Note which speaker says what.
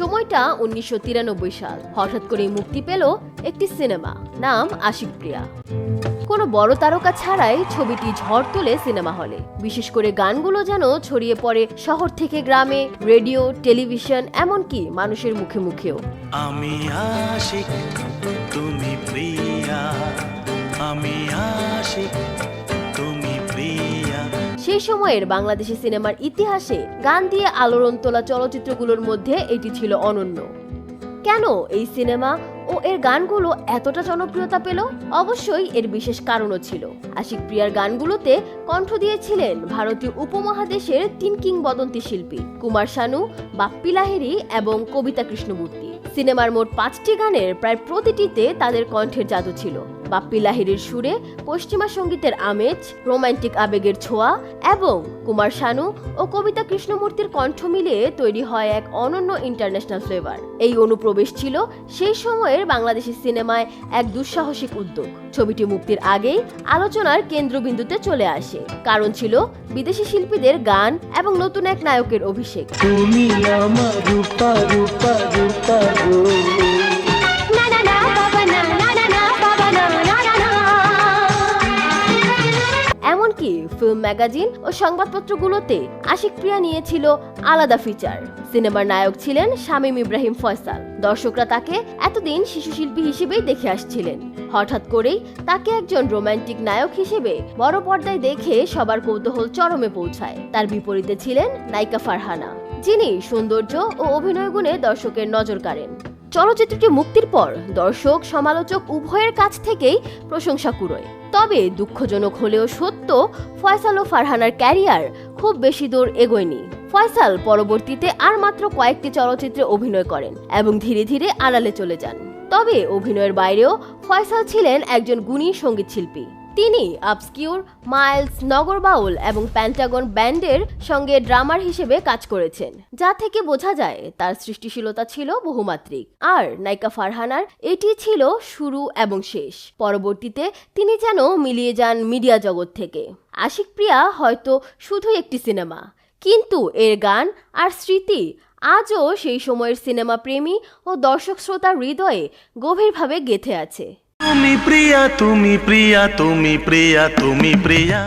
Speaker 1: সময়টা উনিশশো তিরানব্বই সাল। হঠাৎ করে মুক্তি পেল একটি সিনেমা, নাম আশিক প্রিয়া। কোনো বড় তারকা ছাড়াই ছবিটি ঝড় তোলে সিনেমা হলে। বিশেষ করে গানগুলো যেন ছড়িয়ে পড়ে শহর থেকে গ্রামে, রেডিও, টেলিভিশন, এমনকি মানুষের মুখে মুখেও।
Speaker 2: আমি আশিক, তুমি প্রিয়া। আমি
Speaker 1: সেই সময়ের বাংলাদেশি সিনেমার ইতিহাসে গান দিয়ে আলোড়ন তোলা চলচ্চিত্রগুলোর মধ্যে এটি ছিল অনন্য। কেন এই সিনেমা ও এর গানগুলো এতটা জনপ্রিয়তা পেল? অবশ্যই এর বিশেষ কারণও ছিল। আশিক প্রিয়ার গানগুলোতে কণ্ঠ দিয়েছিলেন ভারতীয় উপমহাদেশের তিন কিংবদন্তি শিল্পী কুমার শানু, বাপ্পি লাহিড়ী এবং কবিতা কৃষ্ণমূর্তি। সিনেমার মোট পাঁচটি গানের প্রায় প্রতিটিতে তাদের কণ্ঠের জাদু ছিল। বাপ্পি লাহিড়ীর সুরে পশ্চিমা সঙ্গীতের আমেজ, রোমান্টিক আবেগের ছোঁয়া এবং কুমার শানু ও কবিতা কৃষ্ণমূর্তির কণ্ঠ মিলিয়ে তৈরি হয় এক অনন্য ইন্টারন্যাশনাল ফ্লেভার এই অনুপ্রবেশ ছিল সেই সময়ের বাংলাদেশি সিনেমায় এক দুঃসাহসিক উদ্যোগ। ছবিটি মুক্তির আগেই আলোচনার কেন্দ্রবিন্দুতে চলে আসে। কারণ ছিল বিদেশি শিল্পীদের গান এবং নতুন এক নায়কের অভিষেক। ম্যাগাজিন ও সংবাদপত্রগুলোতে আশিক প্রিয়া নিয়েছিল আলাদা ফিচার সিনেমার নায়ক ছিলেন শামীম ইব্রাহিম ফয়সাল। দর্শকরা তাকে এতদিন শিশু শিল্পী হিসেবেই দেখে আসছিলেন। হঠাৎ করেই তাকে একজন রোমান্টিক নায়ক হিসেবে বড় পর্দায় দেখে সবার কৌতূহল চরমে পৌঁছায়। তার বিপরীতে ছিলেন নায়িকা ফারহানা, যিনি সৌন্দর্য ও অভিনয় গুণে দর্শকের নজর কাড়েন। চলচ্চিত্রটি মুক্তির পর দর্শক, সমালোচক উভয়ের কাছ থেকেই প্রশংসা কুড়োয়। তবে দুঃখজনক হলেও সত্য, ফয়সাল ও ফারহানার ক্যারিয়ার খুব বেশি দূর এগোয়নি। ফয়সাল পরবর্তীতে আর মাত্র কয়েকটি চলচ্চিত্রে অভিনয় করেন এবং ধীরে ধীরে আড়ালে চলে যান। তবে অভিনয়ের বাইরেও ফয়সাল ছিলেন একজন গুণী সঙ্গীতশিল্পী। তিনি আপস্কিউর মাইলস নগর বাউল এবং প্যান্টাগন ব্যান্ডের সঙ্গে ড্রামার হিসেবে কাজ করেছেন। যা থেকে বোঝা যায়, তার সৃষ্টিশীলতা ছিল বহুমাত্রিক। আর নায়িকা ফারহানার এটি ছিল শুরু এবং শেষ। পরবর্তীতে তিনি যেন মিলিয়ে যান মিডিয়া জগৎ থেকে। আশিক প্রিয়া হয়তো শুধুই একটি সিনেমা, কিন্তু এর গান আর স্মৃতি আজও সেই সময়ের সিনেমা প্রেমী ও দর্শক শ্রোতার হৃদয়ে গভীরভাবে গেঁথে আছে।
Speaker 2: তুমি প্রিয়া তুমি প্রিয়া তুমি প্রিয়া তুমি প্রিয়া।